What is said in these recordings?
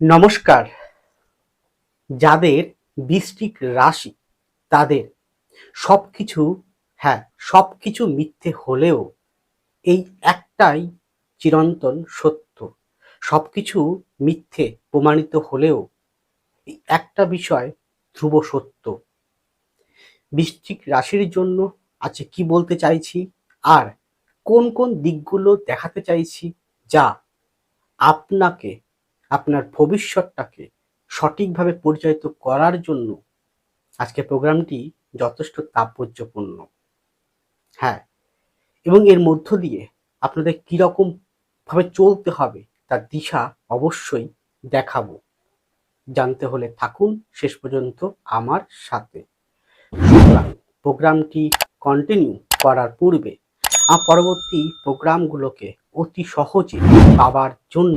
নমস্কার। যাদের বৃষ্টিক রাশি, তাদের সব কিছু হ্যাঁ সব কিছু মিথ্যে হলেও এই একটাই চিরন্তন সত্য। সব কিছু মিথ্যে প্রমাণিত হলেও এই একটা বিষয় ধ্রুব সত্য। বৃষ্টিক রাশির জন্য আছে কি বলতে চাইছি? আর কোন কোন দিকগুলো দেখাতে চাইছি? যা আপনাকে আপনার ভবিষ্যৎটাকে সঠিকভাবে পরিচালিত করার জন্য আজকে প্রোগ্রামটি যথেষ্ট তাৎপর্যপূর্ণ। হ্যাঁ এবং এর মধ্য দিয়ে আপনাদের কীরকম ভাবে চলতে হবে তার দিশা অবশ্যই দেখাবো। জানতে হলে থাকুন, শেষ পর্যন্ত আমার সাথে। প্রোগ্রামটি কন্টিনিউ করার পূর্বে পরবর্তী প্রোগ্রামগুলোকে অতি সহজে পাওয়ার জন্য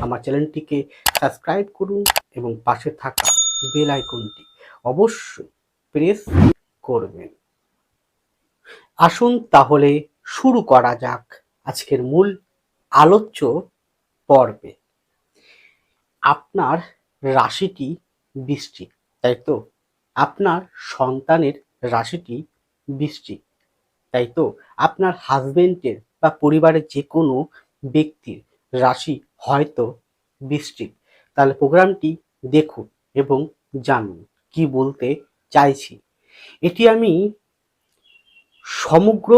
আমার চ্যানেলটিকে সাবস্ক্রাইব করুন এবং পাশে থাকা বেল আইকনটি অবশ্যই প্রেস করবেন। আসুন তাহলে শুরু করা যাক আজকের মূল আলোচ্য পর্বে। আপনার রাশিটি বৃষ্টি, তাই তো? আপনার সন্তানের রাশিটি বৃষ্টি। তাই তো? আপনার হাজবেন্ডের বা পরিবারের যে কোনো ব্যক্তির রাশি হয়তো বৃষ্টিক তাহলে প্রোগ্রামটি দেখুন এবং জানুন কি বলতে চাইছি। এটি আমি সমগ্র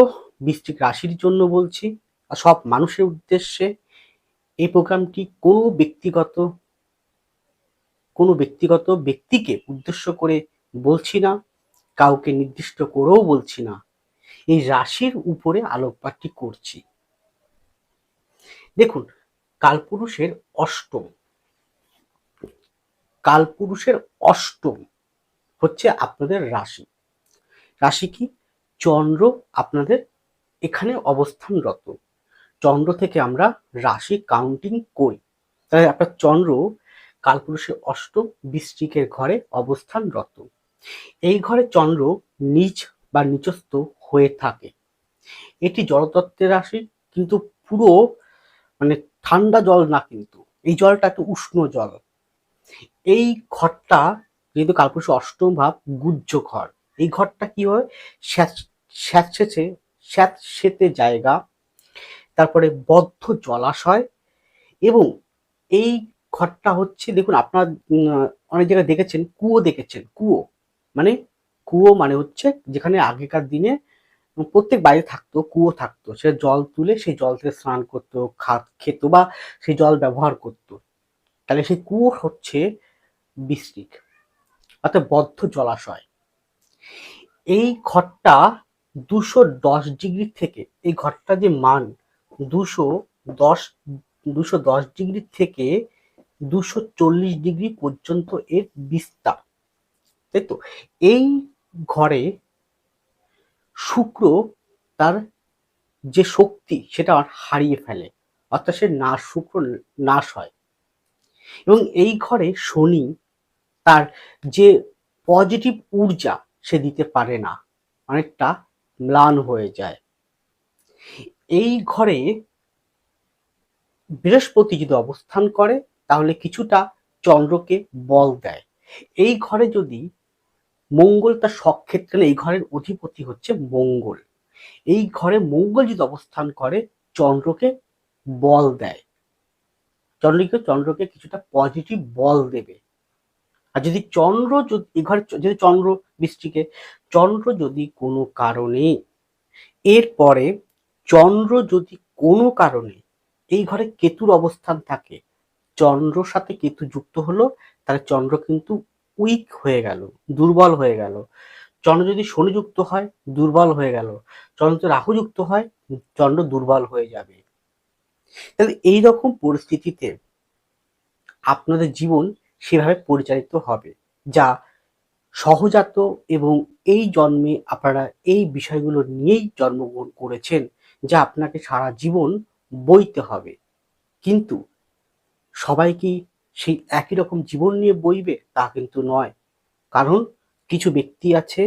বৃষ্টিক রাশির জন্য বলছি আর সব মানুষের উদ্দেশ্যে এই প্রোগ্রামটি কোনো ব্যক্তিগত কোনো ব্যক্তিগত ব্যক্তিকে উদ্দেশ্য করে বলছি না, কাউকে নির্দিষ্ট করেও বলছি না। এই রাশির উপরে আলোকপাতটি করছি। দেখুন, কালপুরুষের অষ্টম। কালপুরুষের অষ্টম হচ্ছে আপনাদের রাশি। রাশি কি? চন্দ্র আপনাদের এখানে অবস্থানরত। চন্দ্র থেকে আমরা রাশি কাউন্টিং করি। তাহলে আপনার চন্দ্র কালপুরুষের অষ্টম বৃষ্টিকের ঘরে অবস্থানরত। এই ঘরে চন্দ্র নিচ বা নিচস্থ হয়ে থাকে। এটি জলতত্ত্বের রাশি কিন্তু পুরো মানে ঠান্ডা জল না কিন্তু, এই জলটা একটু উষ্ণ জল। এই ঘরটা যেহেতু কালপুরুষ অষ্টম ভাব গুজ্জ ঘর। এই ঘরটা কি হয়? স্যাঁতসেঁচে, স্যাঁতসেতে জায়গা, তারপরে বদ্ধ জলাশয় এবং এই ঘরটা হচ্ছে, দেখুন আপনার অনেক জায়গায় দেখেছেন, কুয়ো দেখেছেন, কুয়ো। মানে কুয়ো মানে হচ্ছে যেখানে আগেকার দিনে প্রত্যেক বাড়ি থাকতো, কুয়ো থাকতো। সে জল তুলে সেই জল থেকে স্নান করতো, খাত খেত বা সেই জল ব্যবহার করতো। তাহলে সেই কুয়ো হচ্ছে বৃষ্টিক, অর্থাৎ বদ্ধ জলাশয়। এই ঘরটা দুশো দশ ডিগ্রি থেকে, এই ঘরটা যে মান দুশো দশ দুশো দশ ডিগ্রি থেকে দুশো চল্লিশ ডিগ্রি পর্যন্ত এর বিস্তার। তাই তো? এই ঘরে শুক্র তার যে শক্তি সেটা হারিয়ে ফেলে, অর্থাৎ সে নাশ শুক্র নাশ হয়। এবং এই ঘরে শনি তার যে পজিটিভ ঊর্জা সে দিতে পারে না, অনেকটা ম্লান হয়ে যায়। এই ঘরে বৃহস্পতি যদি অবস্থান করে, তাহলে কিছুটা চন্দ্রকে বল দেয়। এই ঘরে যদি মঙ্গল তার সক্ষেত্রে এই ঘরের অধিপতি হচ্ছে মঙ্গল। এই ঘরে মঙ্গল যদি অবস্থান করে, চন্দ্রকে বল দেয়। চন্দ্রকে চন্দ্রকে কিছুটা পজিটিভ বল দেবে। আর যদি চন্দ্র যদি এই ঘরে যদি চন্দ্র বৃষ্টিকে চন্দ্র যদি কোনো কারণে এরপরে চন্দ্র যদি কোনো কারণে এই ঘরে কেতুর অবস্থান থাকে, চন্দ্রর সাথে কেতু যুক্ত হলো, তাহলে চন্দ্র কিন্তু উইক হয়ে গেল, দুর্বল হয়ে গেল। চন্দ্র যদি শনিযুক্ত হয়, দুর্বল হয়ে গেল। চন্দ্র রাহুযুক্ত হয়, চন্দ্র দুর্বল হয়ে যাবে। তাহলে এই রকম পরিস্থিতিতে আপনাদের জীবন সেভাবে পরিচালিত হবে, যা সহজাত এবং এই জন্মে আপনারা এই বিষয়গুলো নিয়েই জন্মগ্রহণ করেছেন, যা আপনাকে সারা জীবন বইতে হবে। কিন্তু সবাই কি সেই একই রকম জীবন নিয়ে বইবে, তা কিন্তু নয়। কারণ কিছু ব্যক্তি আছে,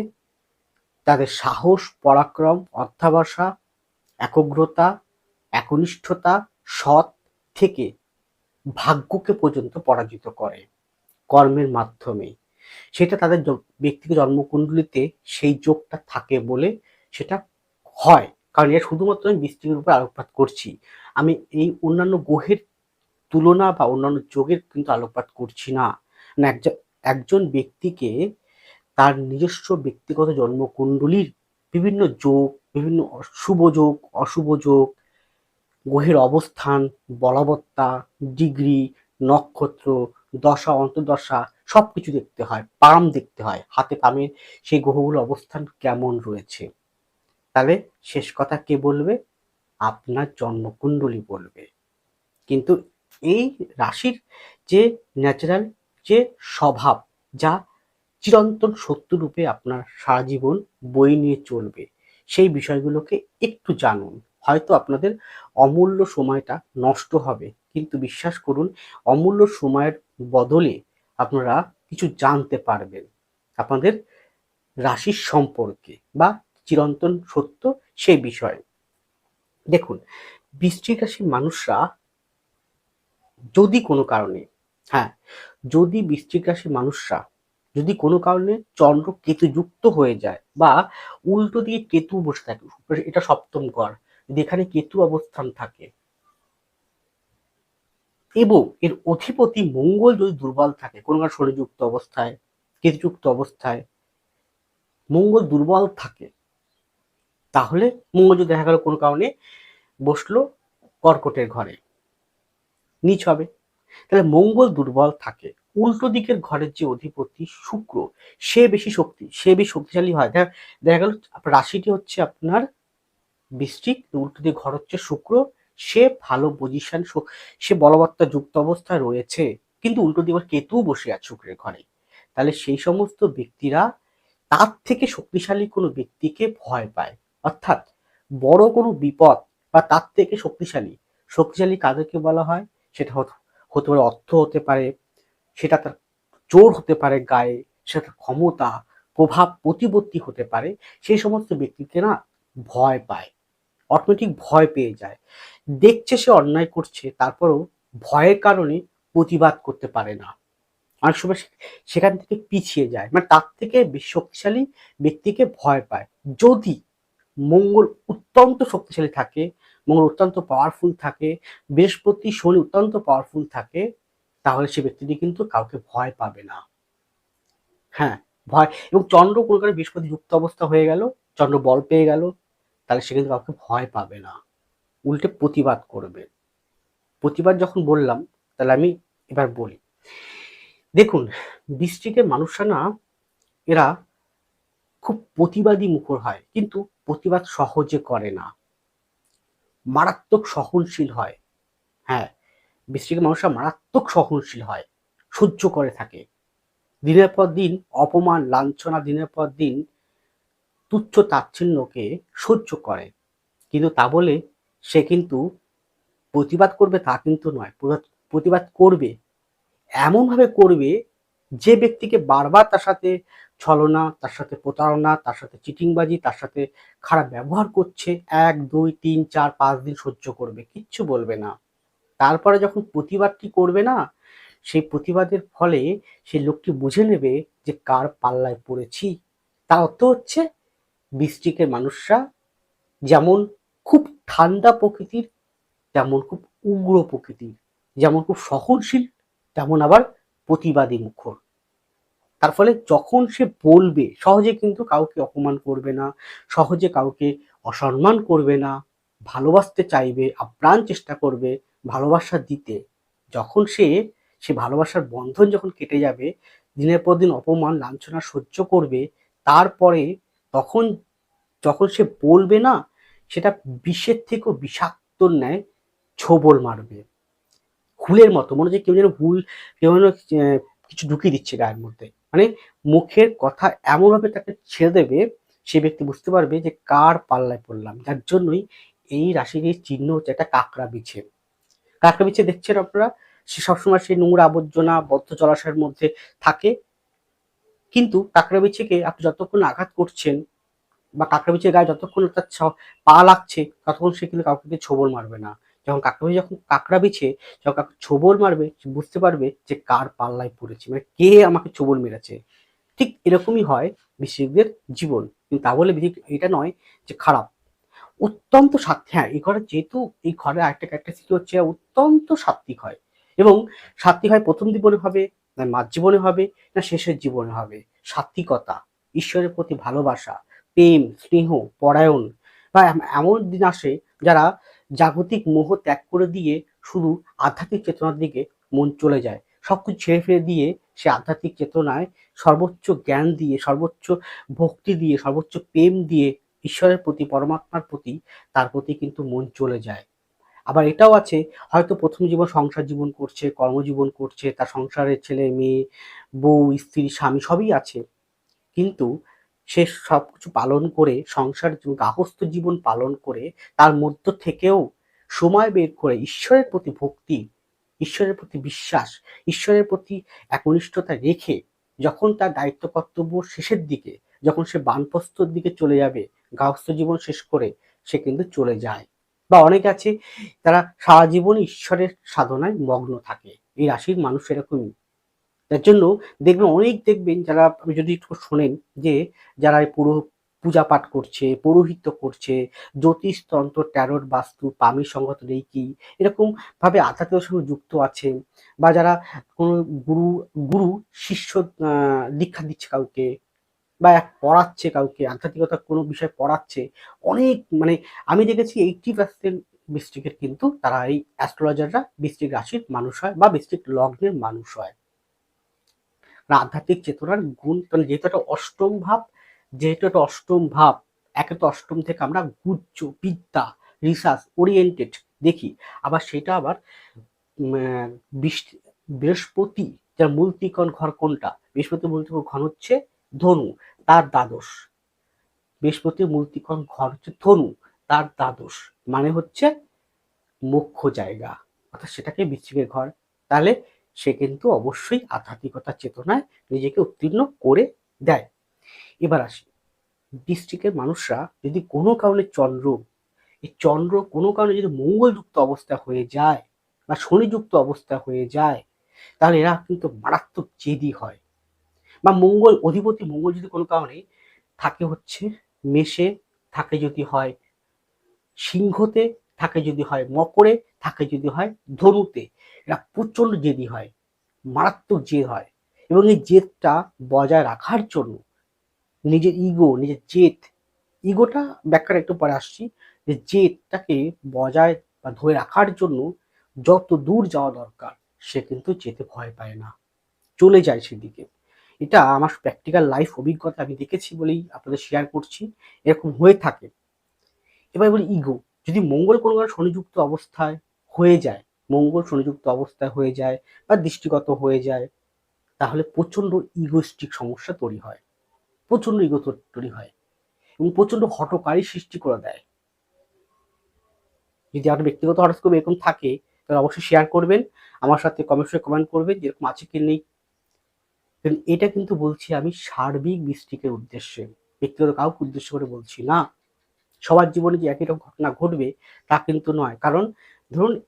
তাদের সাহস, পরাক্রম অর্থাবসা একগ্রতা, একনিষ্ঠতা, সৎ থেকে ভাগ্যকে পর্যন্ত পরাজিত করে কর্মের মাধ্যমে। সেটা তাদের ব্যক্তিগত জন্মকুণ্ডলিতে সেই যোগটা থাকে বলে সেটা হয়। কারণ এটা শুধুমাত্র আমি বৃষ্টিকের উপর আলোকপাত করছি। আমি এই অন্যান্য গ্রহের তুলনা বা অন্যান্য যোগের কিন্তু আলোকপাত করছি না। একজন ব্যক্তিকে তার নিজস্ব ব্যক্তিগত জন্মকুণ্ডলীর বিভিন্ন যোগ, বিভিন্ন শুভ যোগ, অশুভ যোগ, গ্রহের অবস্থান, বলবত্তা, ডিগ্রি, নক্ষত্র, দশা, অন্তর্দশা সব কিছু দেখতে হয় পাম দেখতে হয়, হাতে পামের সেই গ্রহগুলোর অবস্থান কেমন রয়েছে। তাহলে শেষ কথা কে বলবে? আপনার জন্মকুণ্ডলী বলবে। কিন্তু এই রাশির যে ন্যাচারাল যে স্বভাব, যা চিরন্তন সত্য রূপে আপনার সারা জীবন বই নিয়ে চলবে, সেই বিষয়গুলোকে একটু জানুন। হয়তো আপনাদের অমূল্য সময়টা নষ্ট হবে, কিন্তু বিশ্বাস করুন, অমূল্য সময়ের বদলে আপনারা কিছু জানতে পারবেন। আপনাদের রাশির সম্পর্কে বা চিরন্তন সত্য সেই বিষয়ে। দেখুন, বৃশ্চিক রাশির মানুষরা যদি কোনো কারণে হ্যাঁ যদি বৃশ্চিক রাশির মানুষরা যদি কোনো কারণে চন্দ্র কেতু যুক্ত হয়ে যায় বা উল্টো দিয়ে কেতু বসে থাকে, এটা সপ্তম ঘর, যদি এখানে কেতু অবস্থান থাকে এবং এর অধিপতি মঙ্গল যদি দুর্বল থাকে, কোনো কারণে শনিযুক্ত অবস্থায়, কেতুযুক্ত অবস্থায়, মঙ্গল দুর্বল থাকে, তাহলে মঙ্গল যদি দেখা গেল কোনো কারণে বসল কর্কটের ঘরে নিচ হবে। তাহলে মঙ্গল দুর্বল থাকে। উল্টো দিকের ঘরের যে অধিপতি শুক্র, সে বেশি শক্তি, সে বেশি শক্তিশালী হয়। দেখা দেখা গেল, রাশিটি হচ্ছে আপনার বৃষ্টিক উল্টো দিকে ঘর হচ্ছে শুক্র, সে ভালো পজিশন সে বলবত্তা যুক্ত অবস্থায় রয়েছে, কিন্তু উল্টো দিকে কেতুও বসে আছে শুক্রের ঘরে। তাহলে সেই সমস্ত ব্যক্তিরা তার থেকে শক্তিশালী কোনো ব্যক্তিকে ভয় পায়। অর্থাৎ বড় কোনো বিপদ বা তার থেকে শক্তিশালী শক্তিশালী কাদেরকে বলা হয়? সেটা হতে পারে অর্থ হতে পারে, সেটা তার জোর হতে পারে গায়ে, সেটা তার ক্ষমতা, প্রভাব প্রতিপত্তি হতে পারে, সেই সমস্ত ব্যক্তিকে না ভয় পায় অটোমেটিক ভয় পেয়ে যায়। দেখছে সে অন্যায় করছে, তারপরেও ভয়ের কারণে প্রতিবাদ করতে পারে না। অনেক সময় সেখান থেকে পিছিয়ে যায় মানে তার থেকে শক্তিশালী ব্যক্তিকে ভয় পায়। যদি মঙ্গল অত্যন্ত শক্তিশালী থাকে মঙ্গল অত্যন্ত পাওয়ারফুল থাকে, বৃহস্পতি, শনি অত্যন্ত পাওয়ারফুল থাকে, তাহলে সে ব্যক্তিটি কিন্তু কাউকে ভয় পাবে না। হ্যাঁ ভয়। এবং চন্দ্র কোনো বৃহস্পতি যুক্ত অবস্থা হয়ে গেল, চন্দ্র বল পেয়ে গেল, তাহলে সে কিন্তু কাউকে ভয় পাবে না। উল্টে প্রতিবাদ করবে। প্রতিবাদ যখন বললাম, তাহলে আমি এবার বলি। দেখুন বৃষ্টিকে মানুষরা না, এরা খুব প্রতিবাদী মুখর হয়, কিন্তু প্রতিবাদ সহজে করে না। মারাত্মক সহনশীল হয়। হ্যাঁ বৃষ্টিকে মানুষরা মারাত্মক সহনশীল হয়, সহ্য করে থাকে। দিনের পর দিন অপমান, লাঞ্ছনা, দিনের পর দিন তুচ্ছ তাচ্ছিল্যকে সহ্য করে। কিন্তু তা বলে সে কিন্তু প্রতিবাদ করবে তা কিন্তু নয় প্রতিবাদ করবে। এমনভাবে করবে যে ব্যক্তিকে বারবার তার সাথে ছলনা, তার সাথে প্রতারণা, তার সাথে চিটিংবাজি, তার সাথে খারাপ ব্যবহার করছে, এক, দুই, তিন, চার, পাঁচ দিন সহ্য করবে, কিচ্ছু বলবে না। তারপরে যখন প্রতিবাদটি করবে না, সেই প্রতিবাদের ফলে সেই লোকটি বুঝে নেবে যে কার পাল্লায় পড়েছি। তার অর্থ হচ্ছে বৃষ্টিকের মানুষরা যেমন খুব ঠান্ডা প্রকৃতির, তেমন খুব উগ্র প্রকৃতির, যেমন খুব সহনশীল, তেমন আবার প্রতিবাদী মুখর। তার ফলে যখন সে বলবে, সহজে কিন্তু কাউকে অপমান করবে না, সহজে কাউকে অসম্মান করবে না, ভালোবাসতে চাইবে, আপ্রাণ চেষ্টা করবে, ভালোবাসা দিতে, যখন সে সে ভালোবাসার বন্ধন যখন কেটে যাবে, দিনের পর দিন অপমান, লাঞ্ছনা সহ্য করবে, তারপরে তখন, যখন সে বলবে না, সেটা বিষের থেকেও বিষাক্ত ন্যায় ছোবল মারবে। হুলের মতো, মনে হচ্ছে কেউ যেন হুল কেউ যেন কিছু ঢুকিয়ে দিচ্ছে গায়ের মধ্যে। মানে মুখের কথা এমনভাবে তাকে ছেড়ে দেবে, সে ব্যক্তি বুঝতে পারবে যে কার পাল্লায় পড়লাম। যার জন্যই এই রাশির চিহ্ন হচ্ছে একটা কাঁকড়া বিছে কাঁকড়া বিছে দেখছেন আপনারা? সে সবসময় সেই নোংরা আবর্জনা, বদ্ধ জলাশয়ের মধ্যে থাকে। কিন্তু কাঁকড়া বিছেকে আপনি যতক্ষণ আঘাত করছেন বা কাঁকড়া বিছের গায়ে যতক্ষণ তার পা লাগছে, ততক্ষণ সে কিন্তু কাউকে ছোবল মারবে না। যখন কাকড়া যখন কাকড়া বিছে, যখন কাকড়া ছোবল মারবে বুঝতে পারবে যে কার পাল্লায় পড়েছে মানে কে আমাকে ছোবল মেরেছে। ঠিক এরকমই হয় বৃশ্চিকদের জীবন। কিন্তু তা বলে এটা নয় যে খারাপ। অত্যন্ত সাত্বিক হ্যাঁ এই ঘরে যেহেতু এই ঘরে আরেকটা ক্যারেক্টারিস্টিক হচ্ছে অত্যন্ত সাত্বিক হয়। এবং সাত্বিক হয় প্রথম জীবনে হবে, না মাঝ জীবনে হবে, না শেষের জীবনে হবে। সাত্বিকতা ঈশ্বরের প্রতি ভালোবাসা, প্রেম, স্নেহ, পরায়ণ বা এম- এমন দিন আসে যারা জাগতিক মোহ ত্যাগ করে দিয়ে শুধু আধ্যাত্মিক চেতনার দিকে মন চলে যায়। সবকিছু ছেড়ে ফেলে দিয়ে সে আধ্যাত্মিক চেতনায় সর্বোচ্চ জ্ঞান দিয়ে, সর্বোচ্চ ভক্তি দিয়ে, সর্বোচ্চ প্রেম দিয়ে ঈশ্বরের প্রতি, পরমাত্মার প্রতি তার প্রতি কিন্তু মন চলে যায়। আবার এটাও আছে, হয়তো প্রথম জীবন সংসার জীবন করছে, কর্মজীবন করছে, তার সংসারের ছেলে, মেয়ে, বউ, স্ত্রী, স্বামী সবই আছে। কিন্তু সে সব কিছু পালন করে, সংসার গাহস্থ জীবন পালন করে, তার মধ্য থেকেও সময় বের করে ঈশ্বরের প্রতি ভক্তি, ঈশ্বরের প্রতি বিশ্বাস, ঈশ্বরের প্রতি একনিষ্ঠতা রেখে যখন তার দায়িত্ব, কর্তব্য শেষের দিকে, যখন সে বানপ্রস্থর দিকে চলে যাবে গাহস্থ জীবন শেষ করে সে কিন্তু চলে যায়। বা অনেক আছে, তারা সারা জীবন ঈশ্বরের সাধনায় মগ্ন থাকে। এই রাশির মানুষ এরকমই তার জন্য দেখবেন অনেক দেখবেন যারা আপনি যদি একটু শোনেন যে যারা পুরো পূজা পাঠ করছে পৌরোহিত্য করছে, জ্যোতিষতন্ত্র ট্যারোট বাস্তু, পামি সংগত রেকি এরকম ভাবে আধ্যাত্মিক সঙ্গে যুক্ত আছে বা যারা কোনো গুরু গুরু শিষ্য দীক্ষা দিচ্ছে কাউকে বা এক পড়াচ্ছে কাউকে, আধ্যাত্মিকতা কোনো বিষয় পড়াচ্ছে, অনেক মানে আমি দেখেছি এইটটি পার্সেন্ট বৃষ্টিকের কিন্তু তারা এই অ্যাস্ট্রোলজাররা বৃষ্টিক রাশির মানুষ হয় বা বৃষ্টিক লগ্নের মানুষ হয়। আধ্যাত্মিক চেতনার গুণ মানে যেহেতু একটা অষ্টম ভাব, যেহেতু একটা অষ্টম ভাব, একে তো অষ্টম থেকে আমরা গুচ্ছ, বিদ্যা, রিসার্চ, ওরিয়েন্টেড দেখি। আবার সেটা আবার বৃহস্পতি, যার মূলতিকণ ঘর কোনটা? বৃহস্পতি মূলতিকণ ঘর হচ্ছে ধনু, তার দ্বাদশ। বৃহস্পতির মূলতিকণ ঘর হচ্ছে ধনু, তার দ্বাদশ। মানে হচ্ছে মুখ্য জায়গা, অর্থাৎ সেটাকে বৃশ্চিকের ঘর। তাহলে সে কিন্তু অবশ্যই আধ্যাত্মিকতার চেতনায় নিজেকে উত্তীর্ণ করে দেয়। এবার আসি। ডিস্ট্রিক্টের মানুষরা যদি কোনো কারণে চন্দ্র, এই চন্দ্র কোনো কারণে যদি মঙ্গলযুক্ত অবস্থা হয়ে যায় বা শনিযুক্ত অবস্থা হয়ে যায়, তাহলে এরা কিন্তু মারাত্মক জেদি হয়। বা মঙ্গল অধিপতি মঙ্গল যদি কোনো কারণে থাকে হচ্ছে, মেষে থাকে যদি হয়, সিংহতে থাকে যদি হয়, মকরে থাকে যদি হয়, ধনুতে এরা প্রচণ্ড জেদি হয়, মারাত্মক জেদ হয় এবং এই জেদটা বজায় রাখার জন্য নিজের ইগো নিজের জেদ ইগোটা ব্যাখ্যাটা একটু পরে আসছি, যে জেদটাকে বজায় বা ধরে রাখার জন্য যত দূর যাওয়া দরকার, সে কিন্তু যেতে ভয় পায় না। চলে যায় সেদিকে। এটা আমার প্র্যাকটিক্যাল লাইফ অভিজ্ঞতা আমি দেখেছি বলেই আপনাদের শেয়ার করছি। এরকম হয়ে থাকে। এবার বলি ইগো যদি মঙ্গল কোনো শনিযুক্ত অবস্থায় হয়ে যায় মঙ্গল শনিযুক্ত অবস্থায় হয়ে যায় বা দৃষ্টিগত হয়ে যায়, তাহলে প্রচণ্ড ইগোস্টিক সমস্যা তৈরি হয়। প্রচণ্ড ইগো তৈরি হয়। এবং প্রচণ্ড হটকারী সৃষ্টি করে দেয়। যদি আপনার ব্যক্তিগত হরস্কোপ এরকম থাকে, তাহলে অবশ্যই শেয়ার করবেন। আমার সাথে কমেন্টসে কমেন্ট করবেন যেরকম আছে কি নেই। এটা কিন্তু বলছি আমি সার্বিক বৃষ্টিকের উদ্দেশ্যে, ব্যক্তিগত কাউকে উদ্দেশ্য করে বলছি না। সবার জীবনে যে একই রকম ঘটনা ঘটবে, তা কিন্তু নয়। কারণ ধরুন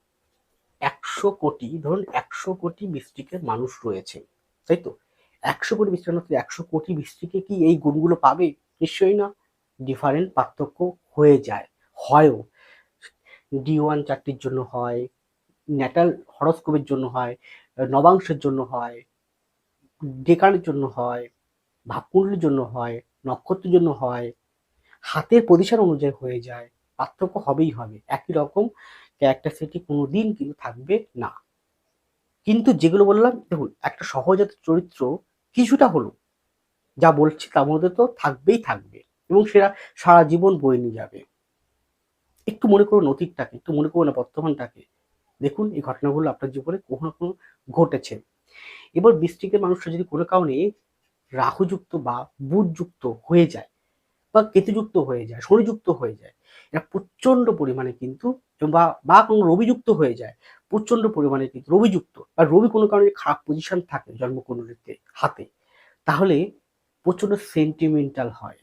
একশো কোটি, ধরুন একশো কোটি বৃষ্টিকের মানুষ রয়েছে, তাই তো? একশো কোটি বৃষ্টিকের মধ্যে একশো কোটি বৃষ্টিকে কি এই গুণগুলো পাবে? নিশ্চয়ই না। ডিফারেন্ট পার্থক্য হয়ে যায়, হয়ও। ডি ওয়ান চারটির জন্য হয়, ন্যাটাল হরস্কোপের জন্য হয়, নবাংশের জন্য হয়, ডেকানের জন্য হয়, ভাবকুণ্ডলির জন্য হয়, নক্ষত্রের জন্য হয়। হাতের পজিশন অনুযায়ী হয়ে যায়, পার্থক্য হবেই হবে। একই রকম ক্যারেক্টারিস্টিক কোনো দিন কিন্তু থাকবে না। কিন্তু যেগুলো বললাম, দেখুন, একটা সহজাত চরিত্র কিছুটা হলো, যা বলছি তার মধ্যে তো থাকবেই থাকবে এবং সেটা সারা জীবন বয়ে নিয়ে যাবে। একটু মনে করুন অতীতটাকে, একটু মনে করুন বর্তমানটাকে। দেখুন, এই ঘটনাগুলো আপনার জীবনে কখনো না কখনো ঘটেছে। এবার বৃষ্টিকের মানুষরা যদি কোনো কারণে রাহুযুক্ত বা বুধযুক্ত হয়ে যায় বা কেতুযুক্ত হয়ে যায়, শনিযুক্ত হয়ে যায়, এরা প্রচণ্ড পরিমাণে কিন্তু বা বা কোনো রবিযুক্ত হয়ে যায় প্রচণ্ড পরিমাণে কিন্তু রবিযুক্ত। বা রবি কোনো কারণে খারাপ পজিশন থাকে জন্মকুণ্ডলিতে হাতে। তাহলে প্রচণ্ড সেন্টিমেন্টাল হয়।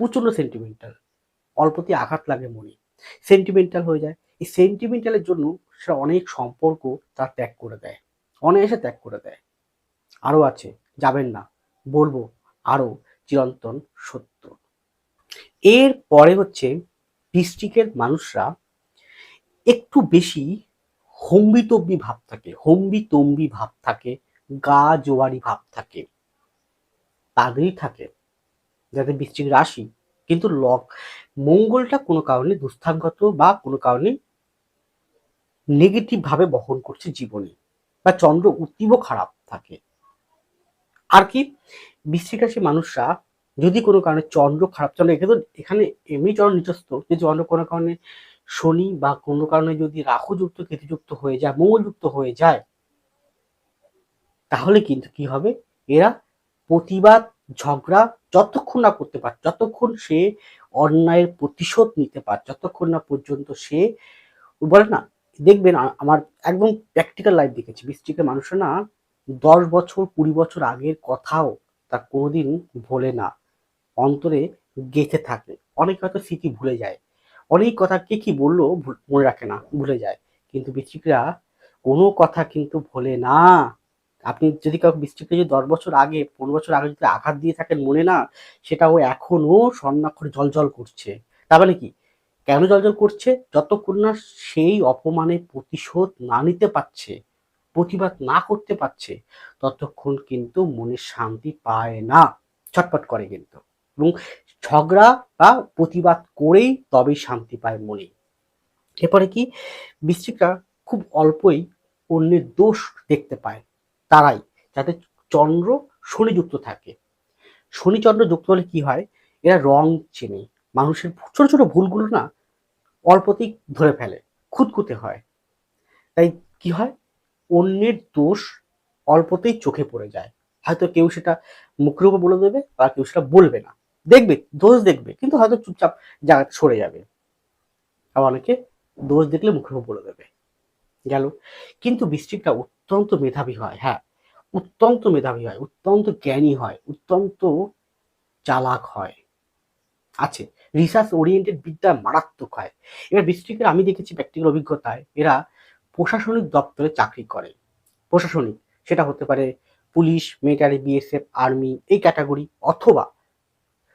প্রচণ্ড সেন্টিমেন্টাল অল্পতে আঘাত লাগে মনে। সেন্টিমেন্টাল হয়ে যায়। এই সেন্টিমেন্টালের জন্য সেটা অনেক সম্পর্ক তার ত্যাগ করে দেয়। অনায়াসে ত্যাগ করে দেয়। আরও আছে, যাবেন না। বলব, আরও চিরন্তন সত্য। এর পরে হচ্ছে ডিস্ট্রিক্টের মানুষরা একটু বেশি হম্বি তম্বি ভাব থাকে হম্বি তম্বি ভাব থাকে, গা জোয়ারি ভাব থাকে। তাদেরই থাকে যাদের বৃশ্চিক রাশি। কিন্তু লক মঙ্গলটা কোনো কারণে দুস্থানগত বা কোনো কারণে নেগেটিভ ভাবে বহন করছে জীবনে বা চন্দ্র উত্তীব খারাপ থাকে। আর কি? বৃশ্চিক রাশি মানুষরা যদি কোনো কারণে চন্দ্র খারাপ, চন্দ্র এখানে এখানে এমনি চন্দ্র নিচস্ত যে চন্দ্র কোনো কারণে শনি বা কোনো কারণে যদি রাহুযুক্ত, কেতুযুক্ত হয়ে যায়, মঙ্গলযুক্ত হয়ে যায়, তাহলে কিন্তু কি হবে? এরা প্রতিবাদ, ঝগড়া যতক্ষণ না করতে পারে, যতক্ষণ সে অন্যায়ের প্রতিশোধ নিতে পারে, যতক্ষণ না পর্যন্ত সে বলে না, দেখবেন আমার একদম প্র্যাকটিক্যাল লাইফ দেখেছি। বৃষ্টিকের মানুষরা না দশ বছর, কুড়ি বছর আগের কথাও তা কোনোদিন ভোলে না, অন্তরে গেঁথে থাকে। অনেক হয়তো স্মৃতি ভুলে যায়। অনেক কথা কে কি বলল মনে রাখে না, ভুলে যায়। কিন্তু বৃষ্টিকরা কোনো কথা কিন্তু ভোলে না। আপনি যদি কাউকে বৃষ্টিকে যদি দশ বছর আগে, পনেরো বছর আগে যদি আঘাত দিয়ে থাকেন মনে না, সেটা ও এখনও স্বর্ণাক্ষরে জলজল করছে। তার মানে কি? কেন জলজল করছে? যতক্ষণ না সেই অপমানের প্রতিশোধ না নিতে পারছে, প্রতিবাদ না করতে পারছে, ততক্ষণ কিন্তু মনে শান্তি পায় না। ছটপট করে কিন্তু। এবং ঝগড়া বা প্রতিবাদ করেই তবেই শান্তি পায় মনে। এরপরে কি? বৃশ্চিকরা খুব অল্পই অন্যের দোষ দেখতে পায়। তারাই যাতে চন্দ্র শনিযুক্ত থাকে। শনি চন্দ্র যুক্ত হলে কি হয়? এরা রং চেনে। মানুষের ছোট ছোট ভুলগুলো না অল্পতেই ধরে ফেলে, খুঁতখুঁতে হয়। তাই কি হয়? অন্যের দোষ অল্পতেই চোখে পড়ে যায়। হয়তো কেউ সেটা মুখের উপর বলে দেবে বা কেউ সেটা বলবে না। দেখবে, দোষ দেখবে, কিন্তু হয়তো চুপচাপ জায়গাতে সরে যাবে। আবার অনেকে দোষ দেখলে মুখের বলে দেবে। গেল। কিন্তু বৃষ্টিকটা অত্যন্ত মেধাবী হয় হ্যাঁ। অত্যন্ত মেধাবী হয়, অত্যন্ত জ্ঞানী হয়, অত্যন্ত চালাক হয়। আছে। রিসার্চ ওরিয়েন্টেড বিদ্যা মারাত্মক হয়। এবার বৃষ্টিকের আমি দেখেছি ব্যক্তিগত অভিজ্ঞতায়, এরা প্রশাসনিক দপ্তরে চাকরি করে। প্রশাসনিক, সেটা হতে পারে পুলিশ মিলিটারি বিএসএফ আর্মি এই ক্যাটাগরি অথবা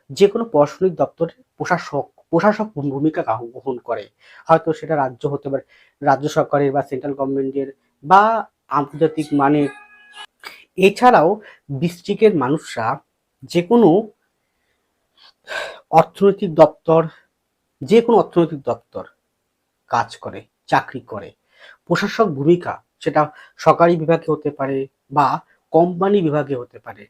যে কোনো প্রশাসনিক দপ্তরে প্রশাসক প্রশাসক ভূমিকা গ্রহণ করে। হয়তো সেটা রাজ্য হতে পারে, রাজ্য সরকারের বা সেন্ট্রাল গভর্নমেন্টের বা আন্তর্জাতিক মানে। এছাড়াও ডিস্ট্রিক্টের মানুষরা যে কোনো অর্থনৈতিক দপ্তর যে কোনো অর্থনৈতিক দপ্তর কাজ করে, চাকরি করে। প্রশাসক ভূমিকা সেটা সরকারি বিভাগে হতে পারে বা কোম্পানি বিভাগে হতে পারে।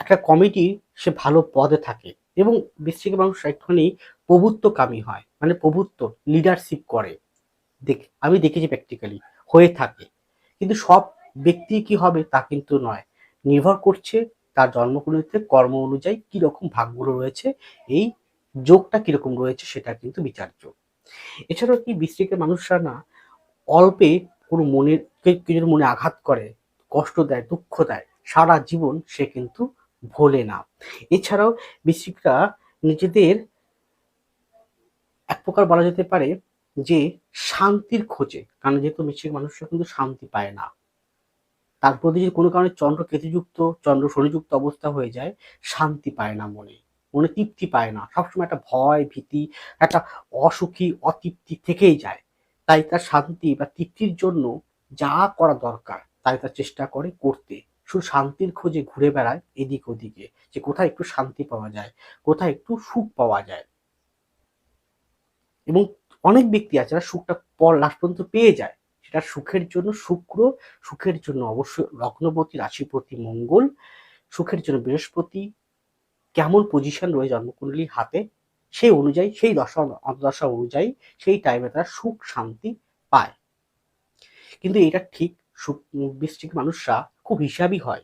একটা কমিটি সে ভালো পদে থাকে এবং ডিস্ট্রিক্টের মানুষ একটুখানি প্রভুত্বকামী হয় মানে প্রভুত্ব লিডারশিপ করে। দেখ, আমি দেখেছি প্র্যাকটিক্যালি হয়ে থাকে। কিন্তু সব ব্যক্তি কি হবে তা কিন্তু নয়। নির্ভর করছে তার জন্মকুণ্ডিতে কর্ম অনুযায়ী কি রকম ভাগগুলো রয়েছে, এই যোগটা কীরকম রয়েছে সেটা কিন্তু বিচার্য এছাড়াও কি বিশ্রিকের মানুষরা না অল্পে কোনো মনের, কেউ মনে আঘাত করে, কষ্ট দেয়, দুঃখ দেয়, সারা জীবন সে কিন্তু ভোলে না। এছাড়াও বৃশ্চিকরা নিজেদের এক প্রকার বলা যেতে পারে যে শান্তির খোঁজে। কারণ যেহেতু বৃশ্চিক মানুষরা কিন্তু শান্তি পায় না। তারপর যদি কোনো কারণে চন্দ্র কেতুযুক্ত, চন্দ্র শনিযুক্ত অবস্থা হয়ে যায়, শান্তি পায় না মনে। মনে তৃপ্তি পায় না। সবসময় একটা ভয়, ভীতি, একটা অসুখী, অতৃপ্তি থেকেই যায়। তাই তার শান্তি বা তৃপ্তির জন্য যা করা দরকার, তাই তার চেষ্টা করে করতে। শুধু শান্তির খোঁজে ঘুরে বেড়ায় এদিক ওদিকে, যে কোথায় একটু শান্তি পাওয়া যায়, কোথায় একটু সুখ পাওয়া যায়। এবং অনেক ব্যক্তি আছে যারা সুখটা পর লাস্ট পর্যন্ত পেয়ে যায়। সেটা সুখের জন্য শুক্র, সুখের জন্য অবশ্যই লগ্নপতি, রাশিপতি, মঙ্গল, সুখের জন্য বৃহস্পতি। কেমন পজিশন রয়ে জন্মকুণ্ডলীর হাতে, সেই অনুযায়ী, সেই দশা অন্তদশা অনুযায়ী সেই টাইমে তারা সুখ, শান্তি পায়। কিন্তু এটা ঠিক, সুখ বৃষ্টিক মানুষরা খুব হিসাবই হয়।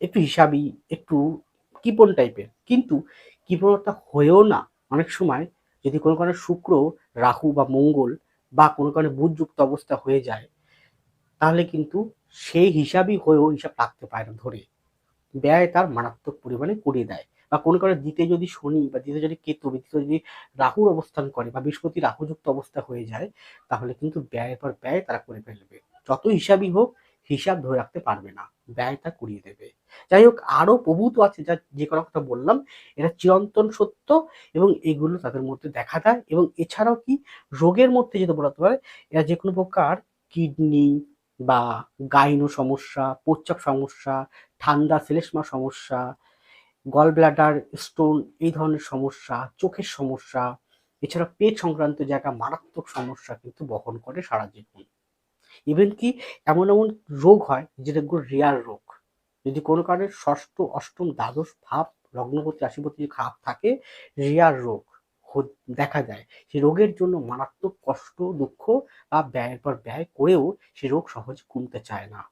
একটু হিসাবই, একটু কিপন টাইপের। কিন্তু কৃপণতা হয়েও না। অনেক সময় যদি কোনো কারণে শুক্র, রাহু বা মঙ্গল বা কোনো কারণে বুধযুক্ত অবস্থা হয়ে যায়, তাহলে কিন্তু সেই হিসাবই হয়েও হিসাব রাখতে পারে না ধরে। ব্যয় তার মারাত্মক পরিমাণে করিয়ে দেয়। বা কোনো কারণে দিতে যদি শনি বা দিতে যদি কেতু দিতে যদি রাহুর অবস্থান করে বা বৃহস্পতি রাহুযুক্ত অবস্থা হয়ে যায়, তাহলে কিন্তু ব্যয়ের পর ব্যয় তারা করে ফেলবে। যত হিসাবই হোক হিসাব ধরে রাখতে পারবে না। ব্যয়টা কুড়িয়ে দেবে। যাই হোক, আরও প্রভূত আছে যা যে কোনো কথা বললাম, এটা চিরন্তন সত্য এবং এগুলো তাদের মধ্যে দেখা দেয় এবং এছাড়াও কি রোগের মধ্যে যেটা বলতে পারে, এরা যে কোনো প্রকার কিডনি বা গাইনো সমস্যা প্রচ্চাপ সমস্যা, ঠান্ডা, শ্লেষ্মা সমস্যা গল ব্লাডার স্টোন এই ধরনের সমস্যা, চোখের সমস্যা এছাড়া পেট সংক্রান্ত জায়গা মারাত্মক সমস্যা কিন্তু বহন করে সারা জীবন। ইভেন কি এমন এমন রোগ হয় যেটাগুলো রেয়ার রোগ। যদি কোনো কারণে ষষ্ঠ, অষ্টম, দ্বাদশ, ভাব, লগ্নপতি, রাশিপতি যদি খারাপ থাকে রেয়ার রোগ দেখা যায়। সেই রোগের জন্য মারাত্মক কষ্ট, দুঃখ বা ব্যয়ের পর ব্যয় করেও সে রোগ সহজে কমতে চায় না।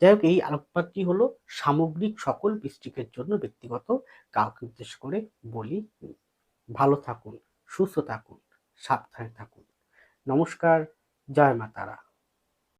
যাই হোক, এই আলোকপাতটি হলো সামগ্রিক সকল ডিস্ট্রিক্টের জন্য ব্যক্তিগত, কাউকে উদ্দেশ্য করে বলি ভালো থাকুন, সুস্থ থাকুন, সাবধানে থাকুন। নমস্কার, জয় মা তারা।